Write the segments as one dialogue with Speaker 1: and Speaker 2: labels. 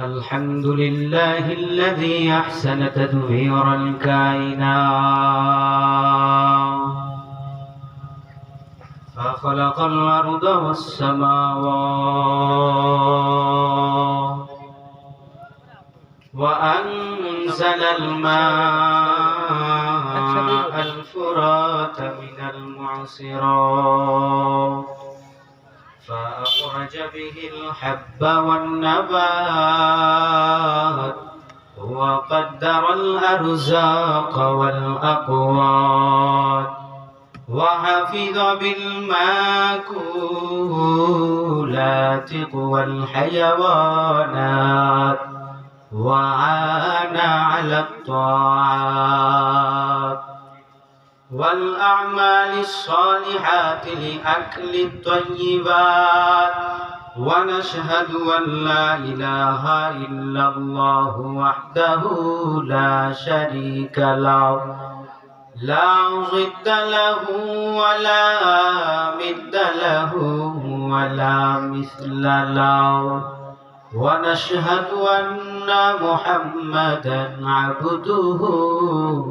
Speaker 1: الحمد لله الذي أحسن تدبير الكائنات. فخلق الأرض والسماوات وأنزل الماء الفرات من المعصرات. فأخرج به الحب والنبات وقدر الأرزاق والأقوات وحفظ بالماكولات قوى الحيوانات وعان على الطاعات. والأعمال الصالحات لأكل الطيبات ونشهد أن لا إله إلا الله وحده لا شريك له لا ضد له ولا مد له ولا مثل له ونشهد أن محمدا عبده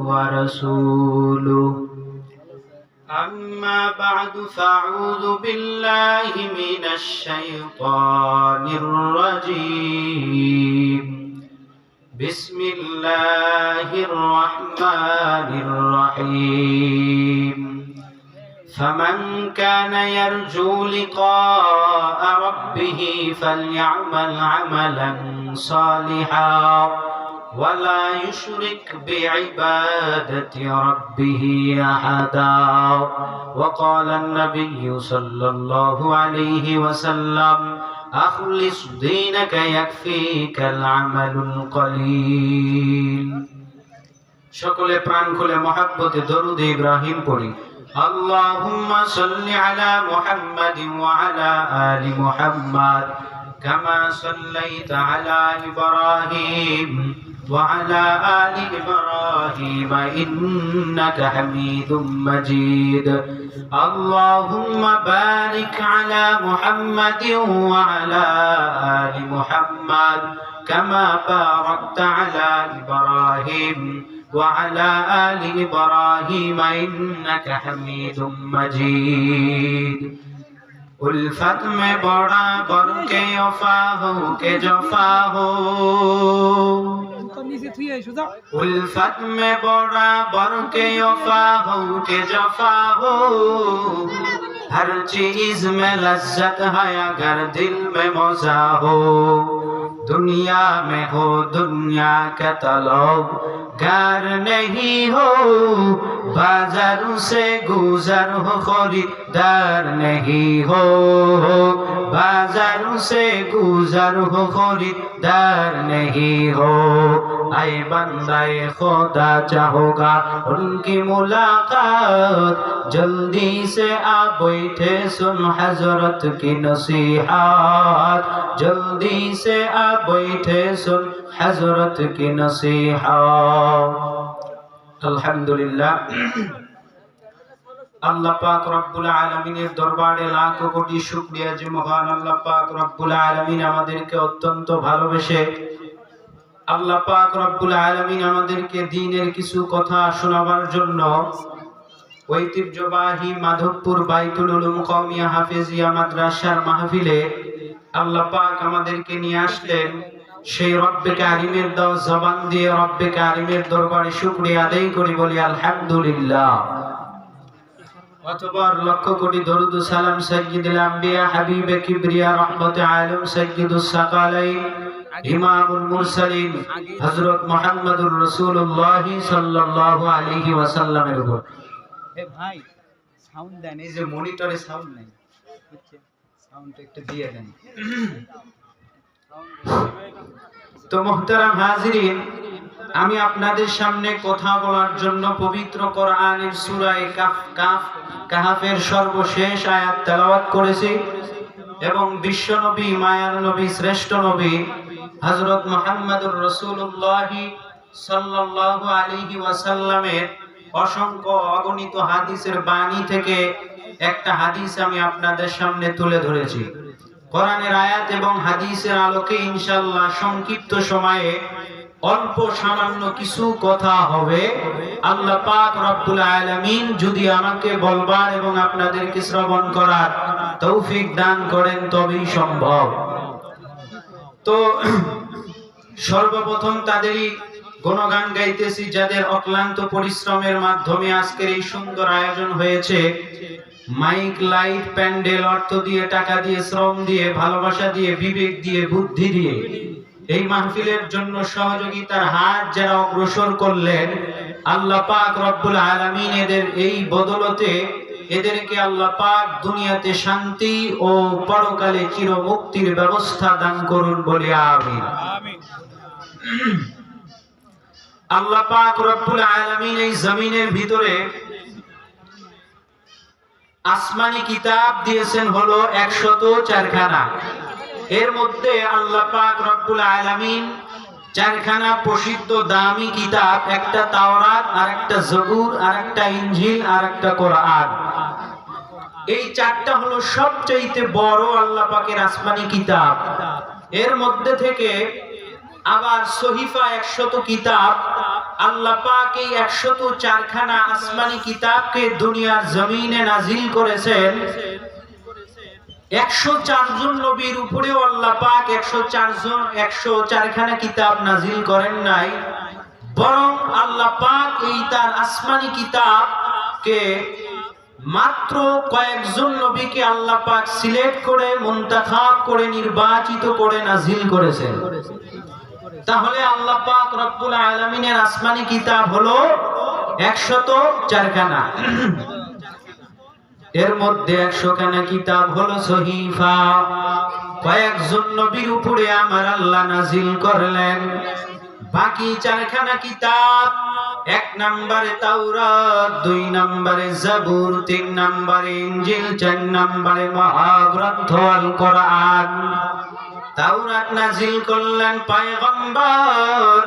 Speaker 1: ورسوله. أما بعد فأعوذ بالله من الشيطان الرجيم. بسم الله الرحمن الرحيم. فمن كان يرجو لقاء ربه فليعمل عملا صالحا. ولا يشرك بعبادة ربه أحدا وقال النبي صلى الله عليه وسلم أخلص دينك يكفيك العمل القليل সকলে প্রাণ খুলে মহাব্বতে দরুদ ইব্রাহিম পড়ি اللهم صل على محمد وعلى آل محمد كما صليت على إبراهيم وعلى آل إبراهيم إنك حميد مجيد اللهم بارك على محمد وعلى آل محمد كما باركت على إبراهيم وعلى آل إبراهيم إنك حميد مجيد उल्फत में बड़ा बर के वफा हो के जफा हो
Speaker 2: तो नीचे थी है सुजा
Speaker 1: उल्फत में बड़ा बर के वफा हो के जफा हो हर चीज में लज्जत है अगर दिल में मजा हो दुनिया में हो दुनिया का तलब। घर नहीं हो, बाजारों से गुजर हो, खरीदार नहीं हो। बाजारों से गुजर हो, खरीदार नहीं हो। ভাই বন্দায় খোদা চাহোগা। উনকি মুলাকাত, জলদি সে আবৈঠে সুন হজরত কি নসিহাত। জলদি সে আবৈঠে সুন হজরত কি নসিহাত। আলহামদুলিল্লাহ। আল্লাহ পাক রব্বুল আলমিনের দরবারে লাখ কোটি শুক্রিয়া যে মহান আল্লাহ পাক আলমিন আমাদেরকে অত্যন্ত ভালোবেসে আল্লাহ পাক রব্বুল আলমিন আমাদেরকে দিনের কিছু কথা শোনাবার জন্য ঐতিহ্যবাহী মাধবপুর বাইতুল উলুম কওমিয়া হাফেজিয়া মাদ্রাসার মাহফিলে আল্লাহ পাক আমাদেরকে নিয়ে আসলেন। সেই রব্বে কারিমের দাও জবান দিয়ে রব্বে কারিমের দরবারে শুকরিয়া আদায় করি বলি, আলহামদুলিল্লাহ। অতবার লক্ষ কোটি দরুদ সালাম সাইয়্যিদুল আম্বিয়া, হাবিবে কিবরিয়া রহমতে আলম সাইয়্যিদুস সাকালাইন। ইমামুল মুরসালিন হযরত মুহাম্মদুর রাসূলুল্লাহ সাল্লাল্লাহু আলাইহি ওয়াসাল্লামের উপর।
Speaker 2: এ ভাই সাউন্ড দেন
Speaker 1: এই যে মনিটরে সাউন্ড নেই। সাউন্ডটা একটু দিয়ে দেন। তো মোহতারাম হাজিরিন আমি আপনাদের সামনে কথা বলার জন্য পবিত্র কোরআনের সূরায়ে কাফ কাফ কাহাফের সর্বশেষ আয়াত তেলাওয়াত করেছি এবং বিশ্ব নবী মায়ার নবী শ্রেষ্ঠ নবী হযরত মুহাম্মদুর রাসূলুল্লাহ সাল্লাল্লাহু আলাইহি ওয়াসাল্লামের অসংখ্য অগণিত হাদিসের বাণী থেকে একটা হাদিস আমি আপনাদের সামনে তুলে ধরেছি। কোরআনের আয়াত এবং হাদিসের আলোকে ইনশাল্লাহ সংক্ষিপ্ত সময়ে অল্প সামান্য কিছু কথা হবে। আল্লাহ পাক রব্বুল আলামিন যদি আমাকে বলবার এবং আপনাদেরকে শ্রবণ করার তৌফিক দান করেন, তবেই সম্ভব। তো সর্বপ্রথম তাদেরই গুণগান গাইতেছি, যাদের অক্লান্ত পরিশ্রমের মাধ্যমে আজকের এই সুন্দর আয়োজন হয়েছে। মাইক, লাইট, প্যান্ডেল, অর্থ দিয়ে, টাকা দিয়ে, শ্রম দিয়ে, ভালোবাসা দিয়ে, বিবেক দিয়ে, বুদ্ধি দিয়ে এই মাহফিলের জন্য সহযোগিতার হাত যারা অগ্রসর করলেন, আল্লাহ পাক রব্বুল আলামিন এদের এই বদলতে এদেরকে আল্লাহ পাক দুনিয়াতে শান্তি ও পরকালে চির মুক্তির ব্যবস্থা দান করুন বলে আমিন। আল্লাহ পাক রব্বুল আলামিন এই জমিনের ভিতরে আসমানি কিতাব দিয়েছেন হলো একশত চারখানা। এর মধ্যে আল্লাহ পাক রব্বুল আলামিন চারখানা প্রসিদ্ধ দামি কিতাব একটা তাওরাত আর একটা জবুর আর একটা ইঞ্জিল আর একটা কোরআন। এই চারটা হলো সবচাইতে বড় আল্লাহ পাকের আসমানি কিতাব। এর মধ্যে থেকে আবার সহিফা একশত কিতাব, আল্লাহ পাক এই একশত চারখানা আসমানি কিতাবকে দুনিয়ার জমিনে নাজিল করেছেন। একশো চারজন নবীর উপরেও আল্লাহ পাক একশো চারজন একশো চারখানা কিতাব নাজিল করেন নাই। বরং আল্লাহ পাক এই তার আসমানি কিতাবকে মাত্র কয়েকজন নবীকে আল্লাহ পাক সিলেক্ট করে, মুন্তাখাব করে, নির্বাচিত করে নাজিল করেছেন। তাহলে আল্লাহ পাক রব্বুল আলামিনের আসমানি কিতাব হলো একশত চারখানা। এর মধ্যে একশো খানা কিতাব হলো সহিফা। কয়েকজন নবীর উপরে আমার আল্লাহ নাজিল করলেন। বাকি চারখানা কিতাব এক নম্বরে তাওরাত, দুই নম্বরে জাবুর, তিন নম্বরে ইনজিল, চার নম্বরে মহাগ্রন্থ আল কোরআন তাওরাত নাজিল করলেন পয়গম্বর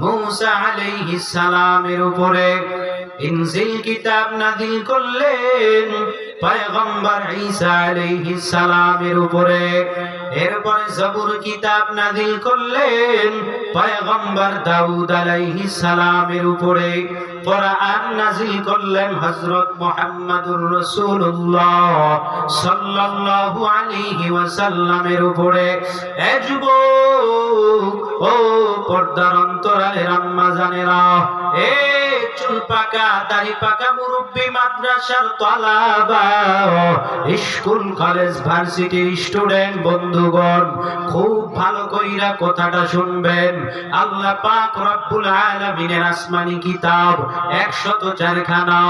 Speaker 1: মূসা আলাইহিস সালামের উপরে। ইনজিল কিতাব নাজিল করলেন পয়গম্বর ঈসা আলাইহিস সালামের উপরে। এরপরে জবুর কিতাব নাজিল করলেন পয়গম্বর দাউদ আলাইহিস সালামের উপরে। কোরআন নাজিল করলেন হযরত মুহাম্মদুর রাসূলুল্লাহ সাল্লাল্লাহু আলাইহি ওয়াসাল্লামের উপরে। এ যুবক, ও পর্দার অন্তরালের আম্মা চুল পাকা, দাড়ি পাকা, মুরব্বী, মাদ্রাসার তলাবা। স্কুল, কলেজ স্টুডেন্ট, বন্ধুগণ, খুব ভালো কইরা কথাটা শুনবেন। আল্লাহ পাক রব্বুল আসমানি কিতাব একশত চারখানা।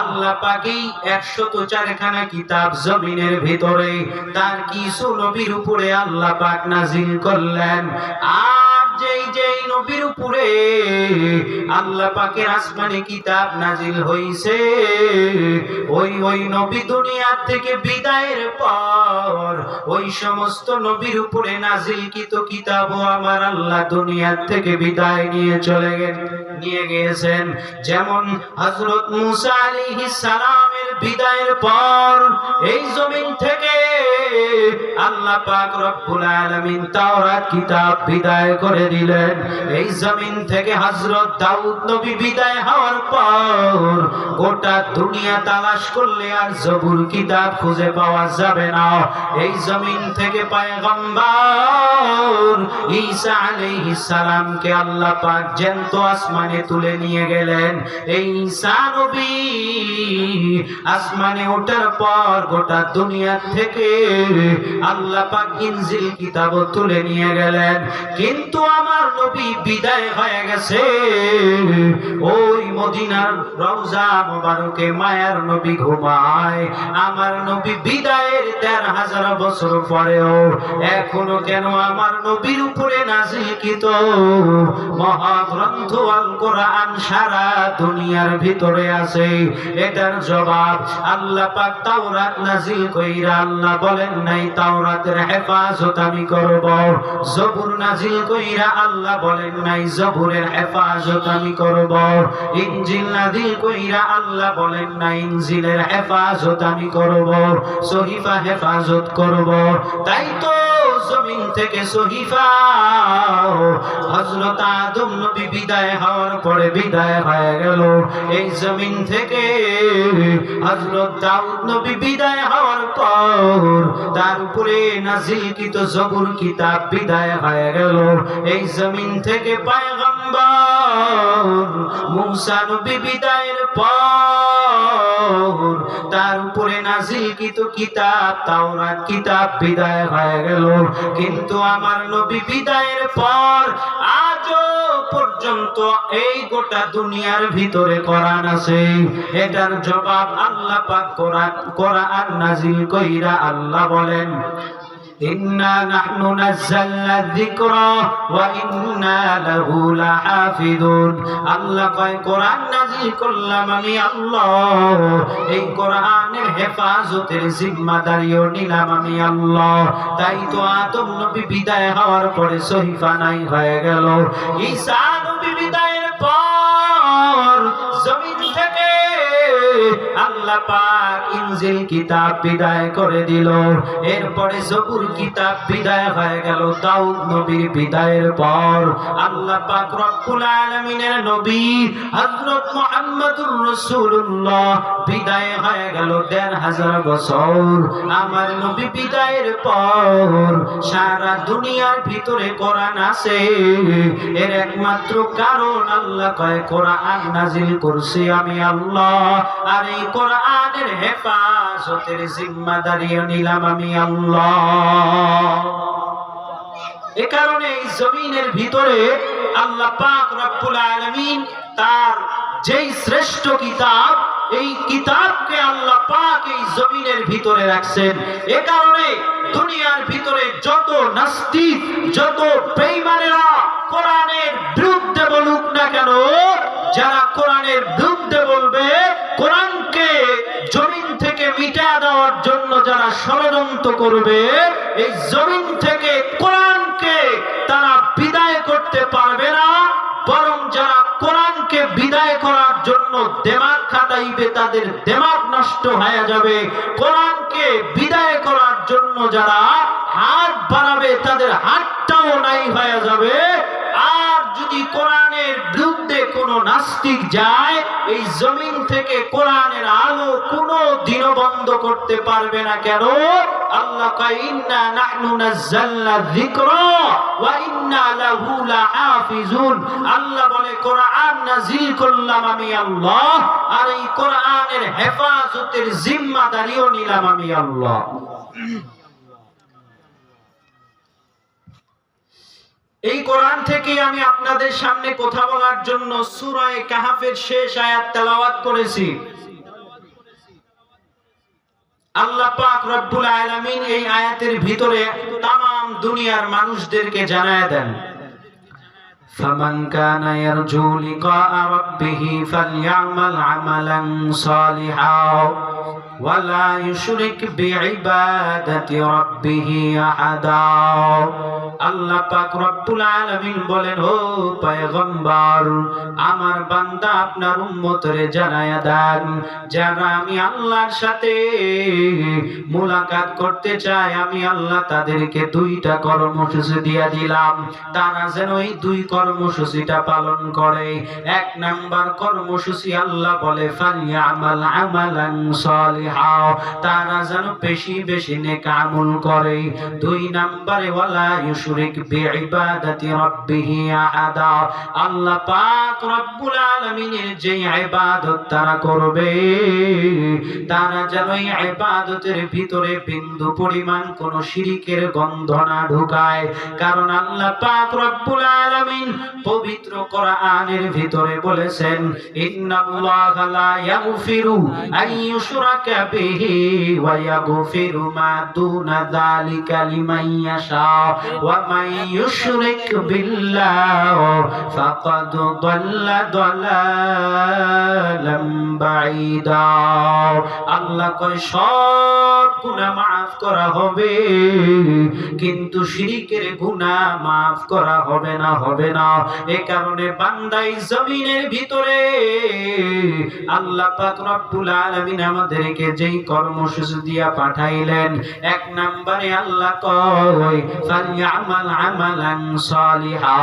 Speaker 1: আল্লাহ পাকই একশত চারখানা কিতাব জমিনের ভিতরে তার কিছু নবীর উপরে আল্লাহ পাক নাজিল করলেন। আর যেই যেই নবীর উপরে আল্লাহ পাকের আসমানি কিতাব নাজিল হইছে, ওই ওই নবী থেকে বিদায়ের পর ওই সমস্ত নবীর উপরে নাজিল কিত কিতাবও আমার আল্লাহ দুনিয়া থেকে বিদায় নিয়ে চলে গেল নিয়ে গিয়েছেন। যেমন হযরত মুসা আলাইহিস সালামের বিদায়ের পর এই জমিন থেকে আল্লাহ পাক রব্বুল আলামিন তাওরাত কিতাব বিদায় করে দিলেন। এই জমিন থেকে হযরত দাউদ নবী বিদায় হওয়ার পর গোটা দুনিয়া তালাশ করলে আর জবুর কিতাব খুঁজে পাওয়া যাবে না। এই জমিন থেকে পয়গম্বর ঈসা আলাইহিস সালামকে আল্লাহ পাক জ্যান্ত আসমানে তুলে নিয়ে গেলেন। এই ঈসা নবী আসমানে ওঠার পর গোটা দুনিয়া থেকে আল্লাহ পাক ইনজিল কিতাব তুলে নিয়ে গেলেন। কিন্তু আমার নবী বিদায় হয়ে গেছে। ওই মদিনার রওজা মোবারকে মায়ার নবী ঘুমায়। আমার নবী বিদায়ের দেড় হাজার বছর পরেও এখনও কেন আমার নবীর উপরে নাজিলকৃত? মহাগ্রন্থ আল কোরআন সারা দুনিয়ার ভিতরে আছে। এটার জবাব আল্লাহ পাক তাওরাত কইরা আল্লাহ বলেন, নাই, তাওরাতের হেফাজত আমি করব। জবুর নাজিল কইরা আল্লাহ বলেন, নাই, জবুরের হেফাজত আমি করব। ইনজিল নাজিল কইরা আল্লাহ বলেন, নাই, ইনজিলের হেফাজত আমি করব। সহিফা হেফাজত করব। তাই তো থেকে বিদায় হওয়ার পরে বিদায় হয়ে গেল। এই জমিন থেকে হজরত দাউদ নবী বিদায় হওয়ার পর তার উপরে নাজিলকৃত জবুর কিতাব বিদায় হয়ে গেল। এই জমিন থেকে পয়গম্বর মুসা নবী বিদায়ের পর তার উপরে নাজিলকৃত কিতাব, তাওরাত কিতাব বিদায় হয়ে গেল। কিন্তু আমার নবী বিদায়ের পর আজও পর্যন্ত এই গোটা দুনিয়ার ভিতরে কোরআন আছে। এটার জবাব আল্লাহ পাক কোরআন কোরআন নাজিল কইরা আল্লাহ বলেন إنا نحن نزلنا الذكر وإنا له لحافظون আল্লাহ কয় কোরআন নাজিল করলাম আমি আল্লাহ এই কোরআনের হেফাজতের জিম্মাদারিও নিলাম আমি আল্লাহ তাই তো আদম নবী বিদায় হওয়ার পরে সহিফা নাই হয়ে গেল ঈসা নবী বিদায়ের আল্লাহ পাক ইনজিল কিতাব বিদায় করে দিল। এরপরে জবুর কিতাব বিদায় হয়ে গেল দাউদ নবীর বিদায়ের পর। আল্লাহ পাক রব্বুল আলামিনের নবী হযরত মুহাম্মদুর রাসূলুল্লাহ বিদায় হয়ে গেল দেড় হাজার বছর। আমার নবী বিদায়ের পর সারা দুনিয়ার ভিতরে কোরআন আছে। এর একমাত্র কারণ আল্লাহ কয়, কোরআন নাজিল করছি আমি আল্লাহ। আর এই কোরআনের হেফাজতের জিম্মাদারিও নিলাম আমি আল্লাহ। এ কারণে এই জমিনের ভিতরে আল্লাহ পাক রব্বুল আলামিন তার যেই শ্রেষ্ঠ কিতাব, এই কিতাবকে আল্লাহ পাক এই জমিনের ভিতরে রাখছেন। এ কারণে দুনিয়ার ভিতরে যত নাস্তিক, যত বেঈমানেরা কোরআনের বিরুদ্ধে বলুক না কেন, যারা কোরআনের বিরুদ্ধে বলবে, কোরআনকে জমিন থেকে মিটা দেওয়ার জন্য যারা ষড়যন্ত্র করবে, এই জমিন থেকে কোরআনকে তারা বিদায় করতে পারবে না, বরং যারা কোরআনকে বিদায় করার জন্য দেমাগ খাটাইবে, তাদের দেমাগ নষ্ট হয়ে যাবে। কোরআনকে বিদায় করার জন্য যারা হাত বাড়াবে, তাদের হাতটাও নাই হয়ে যাবে। আর যদি বিরুদ্ধে কোনো নাস্তিক যায়, এই জমিন থেকে কোরআনের আলো কোনো দিনও বন্ধ করতে পারবে না। কেন? আল্লাহ ইন্না নাহনু নাযালনা যিকরা ওয়া ইন্না লাহু লাহাফিজুন। আল্লাহ বলে, কোরআন নাযিল করলাম আমি আল্লাহ, আর এই কোরআনের হেফাজতের জিম্মাদারিও নিলাম আমি আল্লাহ। এই কোরআন থেকে আমি আপনাদের সামনে কথা বলার জন্য সূরায়ে কাহাফের শেষ আয়াত তেলাওয়াত করেছি আল্লাহ পাক রব্বুল আলামিন এই আয়াতের ভিতরে তাম দুনিয়ার মানুষদেরকে জানায় দেন فمن كان يرجو لقاء ربه فليعمل عملا صالحا ولا يشرك بعبادة ربه أحدا আল্লাহ পাক রব্বুল আলামিন বলেন ও পয়গম্বর আমার বান্দা আপনার উম্মতরে জানায়া দেন যারা আমি আল্লাহর সাথে মোলাকাত করতে চায় আমি আল্লাহ তাদেরকে দুইটা কর্মসূচি দিয়া দিলাম তারা যেন এই দুই কর্মসূচিটা পালন করে এক নাম্বার কর্মসূচি আল্লাহ বলে ফালিয়ামাল আমালান সালিহা তারা যেন বেশি বেশি নেক করে। দুই নাম্বারে, ওয়ালা ইউশরিক বিইবাদাতি রাব্বিহি আহাদা। আল্লাহ পাক রব্বুল আলামিনের যে ইবাদত তারা করবে, তারা যেন এই ইবাদতের ভিতরে বিন্দু পরিমাণ কোন শিরিকের গন্ধ না ঢুকায়। কারণ আল্লাহ পাক রব্বুল আলামিন পবিত্র কোরআনের ভিতরে বলেছেন, ইন্নাল্লাহা লা ইয়াগফিরু আন به ويغفر ما دون ذلك لمن يشاء ومن يشرك بالله فقد ضل ضلالا بعيدا الله كشاف গুনাহ মাফ করা হবে। কিন্তু শিরিকের গুনাহ মাফ করা হবে না হবে না। এ কারণে বান্দাই জমিনের ভিতরে আল্লাহ পাক রব্বুল আলামিন আমাদেরকে যেই কর্মসূচি দিয়া পাঠাইলেন, এক নম্বরে আল্লাহ কয় ফালইআমাল আমালান সালিহা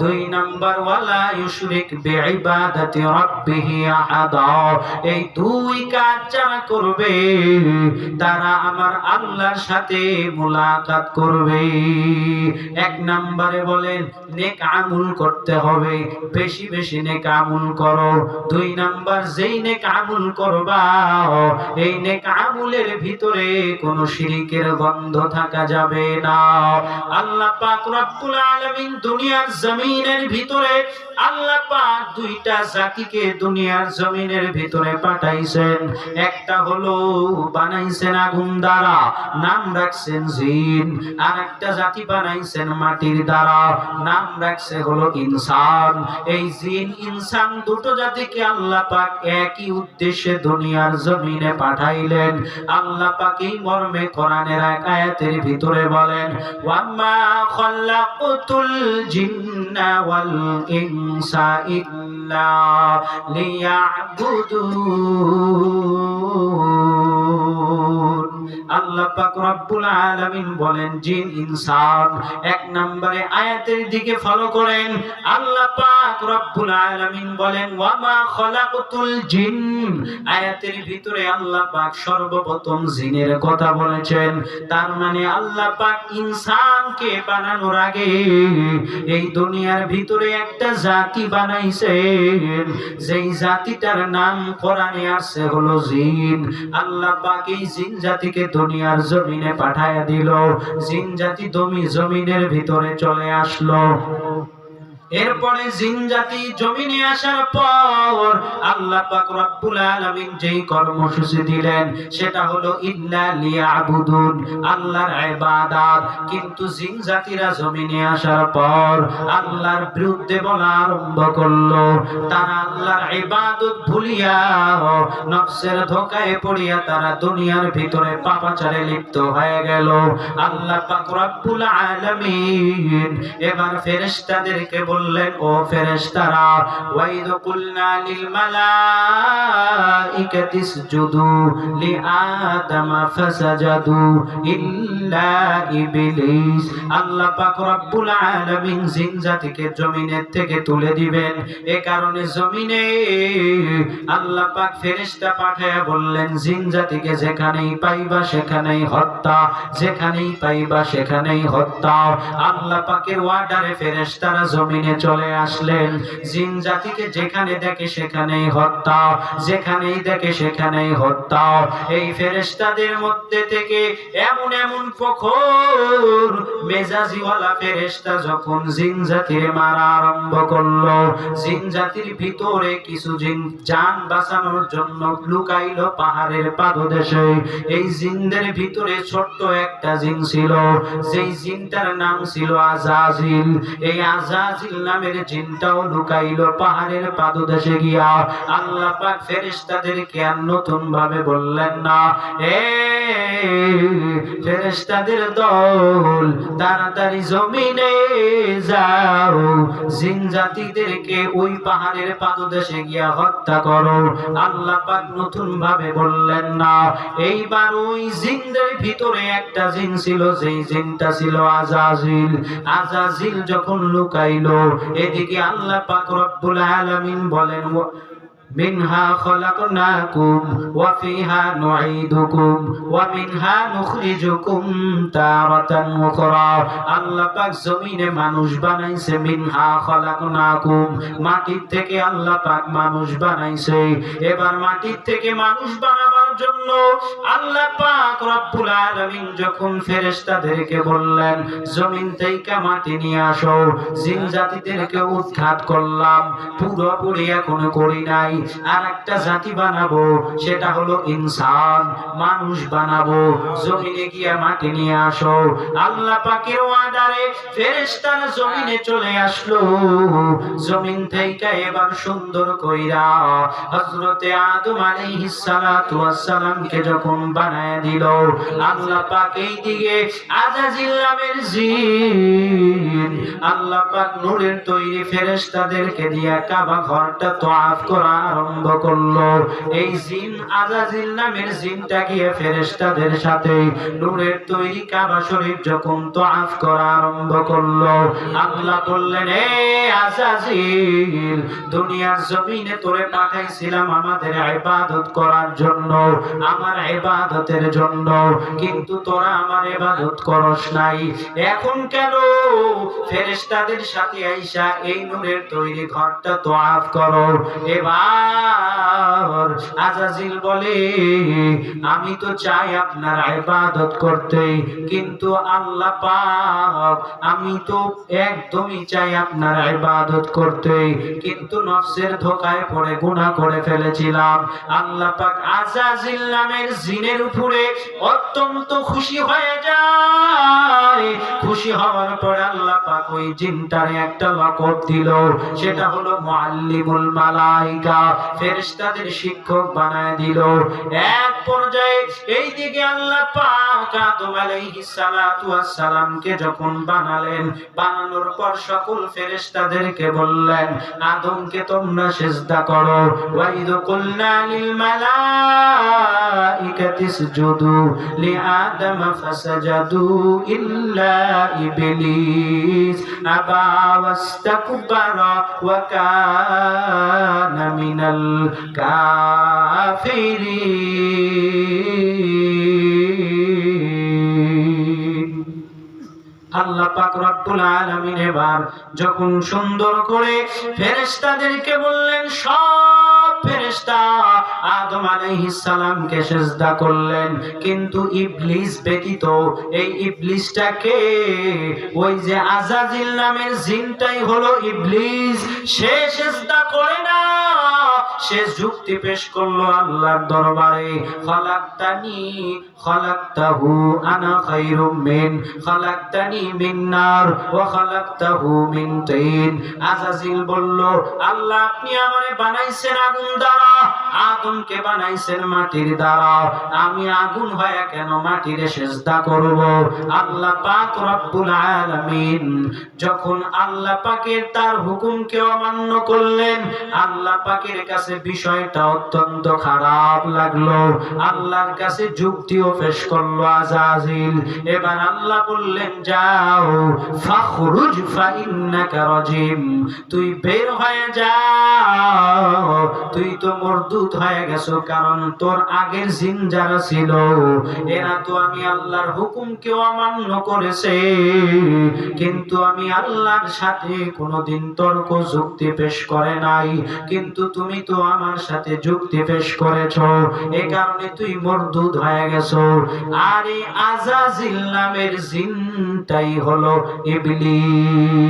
Speaker 1: দুই নম্বর, ওয়ালা ইউশরিক বিইবাদাতি রাব্বিহি আহাদা এই দুই কাজ যারা করবে, তারা আমার আল্লাহর সাথে মোলাকাত করবে। এক নম্বরে বলেন, নেক আমল করতে হবে। বেশি বেশি নেক আমল করো। দুই নাম্বার, যেই নেক আমল করবা, এই নেক আমলের ভিতরে কোনো শিরিকের গন্ধ থাকা যাবে না। আল্লাহ পাক রব্বুল আলামিন দুনিয়ার জমিনের ভিতরে আল্লাহ পাক দুইটা জাতিকে দুনিয়ার জমিনের ভিতরে পাঠাইছেন। একটা হলো বানাইছেন আগুন দ্বারা। নাম রাখছেন জিন। আর একটা জাতি বানাইছেন মাটির দ্বারা। নাম রাখছে হলো ইনসান। এই জিন, ইনসান দুটো জাতিকে আল্লাহ পাক একই উদ্দেশ্যে দুনিয়ার জমিনে পাঠাইলেন। আল্লাহ পাক এই মর্মে কোরআনের এক আয়াতের ভিতরে বলেন, ওয়াম্মা খালাকুতুল জিন্না ওয়াল ইনসা ইল্লা লিয়াবুদুন আল্লাহ পাক রব্বুল আলামিন বলেন, জিন, ইনসান, এক নম্বরে আয়াতের দিকে ফলো করেন। আল্লাহ পাক রব্বুল আলামিন বলেন, ওয়ামা খলাকতুল জিন। আয়াতের ভিতরে আল্লাহ পাক সর্বপ্রথম জিনের কথা বলেছেন। তার মানে আল্লাহ পাক ইনসানকে বানানোর আগে এই দুনিয়ার ভিতরে একটা জাতি বানাইছেন। যেই জাতিটার নাম কোরআনে আছে হলো জিন। আল্লাহ পাক এই জিন জাতিকে দুনিয়ার জমিনে পাঠায় দিল। জিন জাতি তুমি জমিনের ভিতরে চলে আসলো। এরপরে জিন জাতি জমিনে আসার পর আল্লাহ পাক রব্বুল আলামিন যেই কর্মসূচি দিলেন, সেটা হলো ইল্লা লিয়াবুদুন, আল্লাহর ইবাদত। কিন্তু জিন জাতিরা জমিনে আসার পর আল্লাহর বিরুদ্ধে বলা আরম্ভ করল, তারা আল্লাহর ইবাদত ভুলিয়া নফসের ধোকায় পড়িয়া তারা দুনিয়ার ভিতরে পাপাচারে লিপ্ত হয়ে গেল। আল্লাহ পাক রব্বুল আলামিন এবার ফেরেশতাদেরকে বললেন, ও ফেরেশতারা কুলনা লিল লি আদম ফাসাজাদু ইল্লা ইবলিস। আল্লাহ পাক রব্বুল আলামিন জমিনের থেকে তুলে দিবেন। এ কারণে জমিনে আল্লাহ পাক ফেরেশতা পাঠায়া বললেন জিন জাতিকে যেখানেই পাইবা সেখানেই হত্যা, যেখানেই পাইবা সেখানেই হত্যা। আল্লাহ পাকের ওয়ার্ডারে ফেরেশতারা জমিনে চলে আসলেন। জিন জাতিকে যেখানে দেখে সেখানেই হত্যা, যেখানেই দেখে সেখানেই হত্যা। এই ফেরেশতাদের মধ্যে থেকে এমন এমন প্রখর মেজাজিওয়ালা ফেরেশতা যখন জিন জাতির মারা আরম্ভ করল, জিন জাতির ভিতরে কিছু জিন জান বাঁচানোর জন্য লুকাইলো পাহাড়ের পাদদেশে। এই জিনদের ভিতরে ছোট্ট একটা জিন ছিল, যেই জিনটার নাম ছিল আজাজিল। এই আজাজিল লুকাইলো পাহাড়ের পাদদেশে গিয়া। আল্লাহ পাক নতুন ভাবে বললেন না, এ দল, তাড়াতাড়ি জমিনে যাও। জিন জাতিদেরকে ওই পাহাড়ের পাদদেশে গিয়া হত্যা করো। আল্লাহ পাক নতুন ভাবে বললেন না, এইবার ওই জিনদের ভিতরে একটা জিন ছিল, যেই জিনটা ছিল আজাজিল। আজাজিল যখন লুকাইলো এদিকে আল্লাহ পাক রব্বুল আলামিন বলেন "ওয়া- منها خلقناكم وفيها نعيدكم ومنها نخرجكم تارة أخرى আল্লাহ পাক জমিনে মানুষ বানাইছে মিনহা খলাকনাকুম মাটির থেকে আল্লাহ পাক মানুষ বানাইছে এবার মাটির থেকে মানুষ বানাবার জন্য আল্লাহ পাক রব্বুল আলামিন যখন ফেরেশতাদেরকে বললেন জমিন থেকে মাটি নিয়ে আসো জিন জাতিদেরকে উৎখাত করলাম পুরোপুরি এখনো করি নাই আর একটা জাতি বানাবো, সেটা হলো ইনসান। মানুষ বানাবো, জমিনে গিয়ে মাটি নিয়ে আসো। আল্লাহ পাকের ওয়াদারে ফেরেশতারা জমিনে চলে আসলো। জমিন থেকে এবার সুন্দর কইরা হযরতে আদম আলাইহিস সালাতু ওয়াস সালামকে যখন বানায় দিল, আল্লাহ পাক এই দিকে আজাজিল নামের জিন, আল্লাহ পাক নূরের তৈরি ফেরেশতাদেরকে দিয়া কাবা ঘরটা তোয়াফ করা আরম্ভ করল। এই জিন আজাজিল নামের জিনটা গিয়ে ফেরেশতাদের সাথে নূরের তৈরি কাবা শরীফ যখন তোয়াফ করা আরম্ভ করল, আল্লাহ বললেন, এ আজাজিল, দুনিয়ার জমিনে তোরে পাঠাইছিলাম আমাদের ইবাদত করার জন্য, আমার ইবাদতের জন্য, কিন্তু তোরা আমার ইবাদত করস নাই। এখন কেন ফেরেশতাদের সাথে আইসা এই নূরের তৈরি ঘরটা তোয়াফ করো? এবার আজাজিল বলে, আমি তো চাই আপনার ইবাদত করতে, কিন্তু আল্লাহ পাক, আমি তো একদমই চাই আপনার ইবাদত করতে, কিন্তু নফসের ধোকায় পড়ে গুনাহ করে ফেলেছিলাম। আল্লাহ পাক আজাজিল নামের জিনের উপরে অত্যন্ত খুশি হয়ে যায়। খুশি হওয়ার পরে আল্লাহ পাক ওই জিনটারে একটা লকব দিল, সেটা হলো মুআল্লিমুল মালাইকা। ফেরেশতাদের শিক্ষক বানায় দিল। এক পর্যায়ে এই দিকে আল্লাহ পাক আদম আলাইহিস সালাতু ওয়াস সালামকে যখন বানালেন, বানানোর পর সকল ফেরেশতাদেরকে বললেন, আদমকে তোমরা সিজদা করো। ওয়াইদ কুলনা লিল মালাইকাতি ইসজুদু লিআদম ফাসাজাদু ইল্লা ইবলিস আবা ওয়াস্তাকবারা ওয়া কানা মিনাল কাফিরিন। আল্লাহ পাক রব্বুল আলামিন এবার যখন সুন্দর করে ফেরেশতাদেরকে বললেন, সব ফেরেশতা আদম আলাইহিস সালামকে সিজদা করলেন। কিন্তু ইবলিস ব্যতীত এই ইবলিসটাকে ওই যে আজাজিল নামের জিনটাই হলো ইবলিস। সে সিজদা করে না সে যুক্তি পেশ করল আল্লাহর দরবারে, খালাকতানি খালাকতাহু আনা খায়রুম মিন, খালাকতানি মিন নার, ওয়া খালাকতাহু মিন তিন। আজাজিল বলল, আল্লাহ, আপনি আমারে বানাইছেন আগুন দ্বারা আদমকে বানাইছেন মাটির দ্বারা। আমি আগুন হয়ে কেন মাটিরে সেজদা করব? আল্লাহ পাক রব্বুল আলামিন, যখন আল্লাহ পাকের তার হুকুমকে অমান্য করলেন, আল্লাহ পাকের কাছে বিষয়টা অত্যন্ত খারাপ লাগল। আল্লাহর কাছে যুক্তিও পেশ করল আজাজিল। এবার আল্লাহ বললেন, যাও, ফাখরুজ ফাইন্নাকা রাজিম। তুই বের হয়ে যাও। তুই তো মরদুত হয়ে গেছো, কারণ তোর আগের জিন যারা ছিল, এরা তো আমি আল্লাহর হুকুমকে অমান্য করেছে। কিন্তু আমি আল্লাহর সাথে কোনোদিন তর্ক যুক্তি পেশ করে নাই। কিন্তু তুমি তো আমার সাথে যুক্তি পেশ করেছ। এ কারণে তুই মরদুদ হয়ে গেছো। আর এই আজাজিল নামের জিনটাই হলো ইবলিস।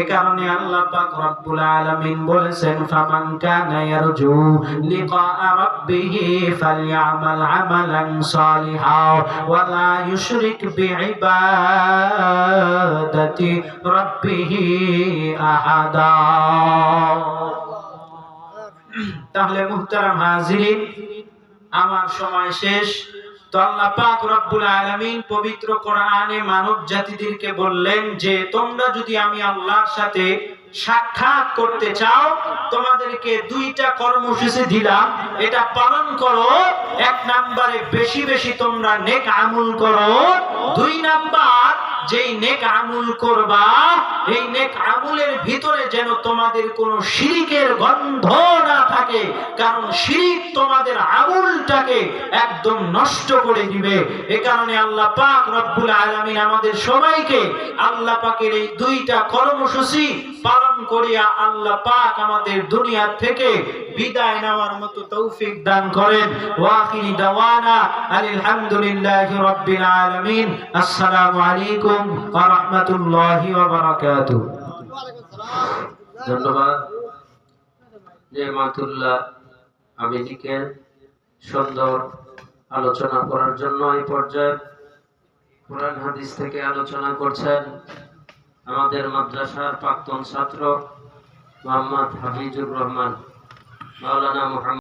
Speaker 1: এ কারণে আল্লাহ পাক রব্বুল আলামিন বলেছেন, ফামান কানা ইয়ারজু লিকা রাব্বিহ ফালইআমাল আমালান সালিহা ওয়া লা ইউশরিক বিইবাদাতি রাব্বিহ আহাদা। তাহলে মুহতারাম হাজিরিন, আমার সময় শেষ। তো আল্লাহ পাক রব্বুল আলামিন পবিত্র কোরআনে মানব জাতিদেরকে বললেন যে, তোমরা যদি আমি আল্লাহর সাথে সাক্ষাৎ করতে চাও, তোমাদেরকে দুইটা কর্মসূচি দিলাম। এটা পালন করো, এক নাম্বারে বেশি বেশি তোমরা নেক আমল করো, দুই নাম্বার যেই নেক আমল করবা, এই নেক আমলের ভিতরে যেন তোমাদের কোনো শিরিকের গন্ধ না থাকে, কারণ শিরিক তোমাদের আমলটাকে একদম নষ্ট করে দিবে। এ কারণে আল্লাহ পাক রব্বুল আলামিন আমাদের সবাইকে আল্লাহ পাকের এই দুইটা কর্মসূচি পালন করিয়া আল্লাহ পাক আমাদের দুনিয়া থেকে বিদায় নেওয়ার মতো তৌফিক দান করেন। ওয়াখিরি দাওয়ানা আলহামদুলিল্লাহি রাব্বিল আলামিন। আসসালামু আলাইকুম ওয়া রাহমাতুল্লাহি ওয়া বারাকাতুহু। ধন্যবাদ।
Speaker 3: যে মাতুল্লাহ আমিনিকে সুন্দর আলোচনা করার জন্য এই পর্যায়ে কোরআন হাদিস থেকে আলোচনা করছেন। আমাদের মাদ্রাসার প্রাক্তন ছাত্র মোহাম্মদ হাফিজুর রহমান মাওলানা মোহাম্মদ